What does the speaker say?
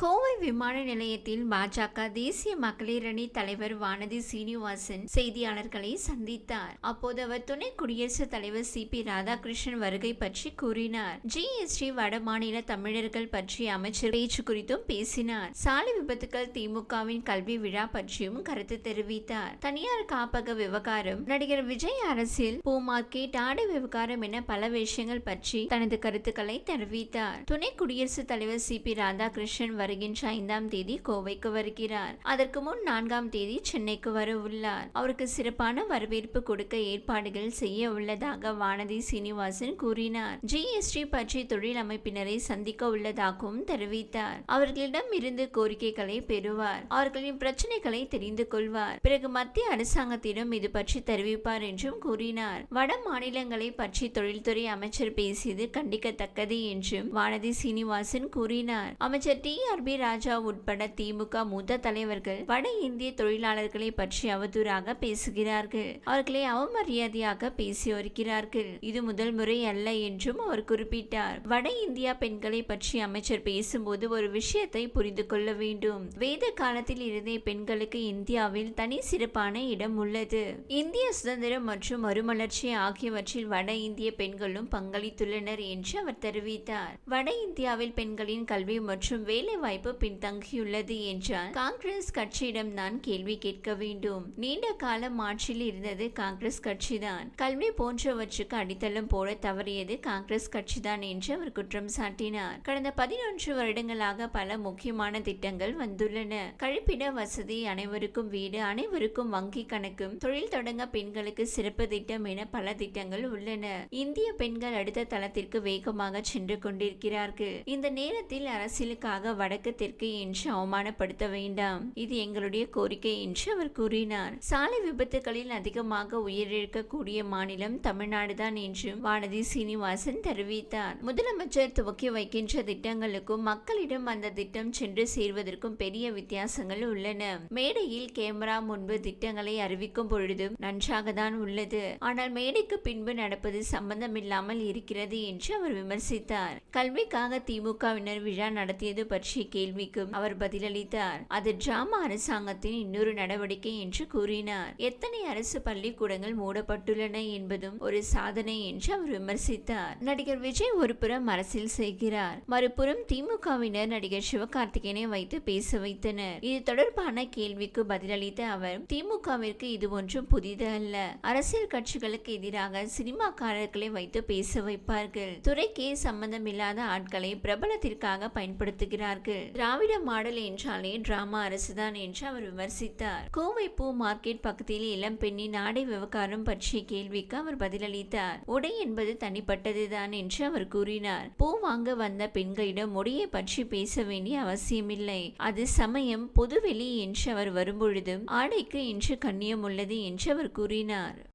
கோவை விமான நிலையத்தில் பாஜக தேசிய மகளிர் அணி தலைவர் வானதி சீனிவாசன் செய்தியாளர்களை சந்தித்தார். அப்போது அவர் துணை குடியரசுத் தலைவர் சி. பி. ராதாகிருஷ்ணன் வருகை பற்றி கூறினார். ஜிஎஸ்டி வட மாநில தமிழர்கள் பற்றி அமைச்சர் பேச்சு குறித்தும் பேசினார். சாலை விபத்துக்கள் திமுகவின் கல்வி விழா பற்றியும் கருத்து தெரிவித்தார். தனியார் காப்பக விவகாரம் நடிகர் விஜய் அரசில் பூ மார்க்கெட் ஆடை விவகாரம் என பல விஷயங்கள் பற்றி தனது கருத்துக்களை தெரிவித்தார். துணை குடியரசுத் தலைவர் சி. பி. ராதாகிருஷ்ணன் வருகின்ற ஐந்தாம் தேதி கோவைக்கு வருகிறார். அதற்கு முன் நான்காம் தேதி சென்னைக்கு வர உள்ளார். அவருக்கு சிறப்பான வரவேற்பு கொடுக்க ஏற்பாடுகள் செய்ய உள்ளதாக வானதி சீனிவாசன் கூறினார். ஜிஎஸ்டி பற்றி தொழில் அமைப்பினரை சந்திக்க உள்ளதாகவும் தெரிவித்தார். அவர்களிடம் இருந்து கோரிக்கைகளை பெறுவார். அவர்களின் பிரச்சனைகளை தெரிந்து கொள்வார். பிறகு மத்திய அரசாங்கத்திடம் இது பற்றி தெரிவிப்பார் என்றும் கூறினார். வட மாநிலங்களை பற்றி தொழில்துறை அமைச்சர் பேசியது கண்டிக்கத்தக்கது என்றும் வானதி சீனிவாசன் கூறினார். அமைச்சர் டி ஆர் பி ராஜா உட்பட திமுக மூத்த தலைவர்கள் வட இந்திய தொழிலாளர்களை பற்றி அவதூறாக பேசுகிறார்கள். அவர்களை அவமரியாதையாக பேசி வருகிறார்கள். இது முதல் முறை அல்ல என்றும் அவர் குறிப்பிட்டார். வட இந்தியா பெண்களை பற்றி அமைச்சர் பேசும்போது ஒரு விஷயத்தை புரிந்து கொள்ள வேண்டும். வேத காலத்தில் இருந்தே பெண்களுக்கு இந்தியாவில் தனி சிறப்பான இடம் உள்ளது. இந்திய சுதந்திரம் மற்றும் மறுமலர்ச்சி ஆகியவற்றில் வட இந்திய பெண்களும் பங்களித்துள்ளனர் என்று அவர் தெரிவித்தார். வட இந்தியாவில் பெண்களின் கல்வி மற்றும் வேலை வாய்ப்பு பின்தங்கியுள்ளது என்றால் காங்கிரஸ் கட்சியிடம் தான் கேள்வி கேட்க வேண்டும். நீண்ட காலம் ஆட்சியில் இருந்தது காங்கிரஸ் கட்சிதான். கல்வி போன்றவற்றுக்கு அடித்தளம் போட தவறியது காங்கிரஸ் கட்சிதான் என்று அவர் குற்றம் சாட்டினார். கடந்த பதினொன்று வருடங்களாக பல முக்கியமான திட்டங்கள் வந்துள்ளன. கழிப்பிட வசதி அனைவருக்கும் வீடு அனைவருக்கும் வங்கி கணக்கும் தொழில் தொடங்க பெண்களுக்கு சிறப்பு திட்டம் என பல திட்டங்கள் உள்ளன. இந்திய பெண்கள் அடுத்த தளத்திற்கு வேகமாக சென்று கொண்டிருக்கிறார்கள். இந்த நேரத்தில் அரசியலுக்காக வட தெற்கு என்று அவமானப்படுத்த வேண்டாம். இது எங்களுடைய கோரிக்கை என்று அவர் கூறினார். சாலை விபத்துகளில் அதிகமாக உயிரிழக்கக்கூடிய மாநிலம் தமிழ்நாடு தான் என்றும் வானதி சீனிவாசன் தெரிவித்தார். முதலமைச்சர் துவக்கி வைக்கின்ற திட்டங்களுக்கும் மக்களிடம் அந்த திட்டம் சென்று சேர்வதற்கும் பெரிய வித்தியாசங்கள் உள்ளன. மேடையில் கேமரா முன்பு திட்டங்களை அறிவிக்கும் பொழுதும் நன்றாக தான் உள்ளது. ஆனால் மேடைக்கு பின்பு நடப்பது சம்பந்தமில்லாமல் இருக்கிறது என்று அவர் விமர்சித்தார். கல்விக்காக திமுகவினர் விழா நடத்தியது பற்றி பற்றிய கேள்விக்கும் அவர் பதிலளித்தார். அது டிராமா அரசாங்கத்தின் இன்னொரு நடவடிக்கை என்று கூறினார். எத்தனை அரசு பள்ளிக்கூடங்கள் மூடப்பட்டுள்ளன என்பதும் ஒரு சாதனை என்று அவர் விமர்சித்தார். நடிகர் விஜய் ஒருபுறம் அரசியல் செய்கிறார் மறுபுறம் திமுகவினர் நடிகர் சிவகார்த்திகேயனை வைத்து பேச வைத்தனர். இது தொடர்பான கேள்விக்கு பதிலளித்த அவர் திமுகவிற்கு இது ஒன்றும் புதிது அல்ல. அரசியல் கட்சிகளுக்கு எதிராக சினிமாக்காரர்களை வைத்து பேச வைப்பார்கள். துறைக்கே சம்பந்தமில்லாத ஆட்களை பிரபலத்திற்காக பயன்படுத்துகிறார்கள். திராவிட மாடல் என்றாலே டிராமா அரசுதான் என்று அவர் விமர்சித்தார். கோவை பூ மார்க்கெட் பக்கத்தில் இளம் பெண்ணின் ஆடை விவகாரம் பற்றிய கேள்விக்கு அவர் பதிலளித்தார். உடை என்பது தனிப்பட்டதுதான் என்று அவர் கூறினார். பூ வாங்க வந்த பெண்களிடம் உடையை பற்றி பேச வேண்டிய அவசியமில்லை. அது சமயம் பொதுவெளி என்று அவர் வரும்பொழுதும் ஆடைக்கு இன்று கண்ணியம் உள்ளது என்று அவர் கூறினார்.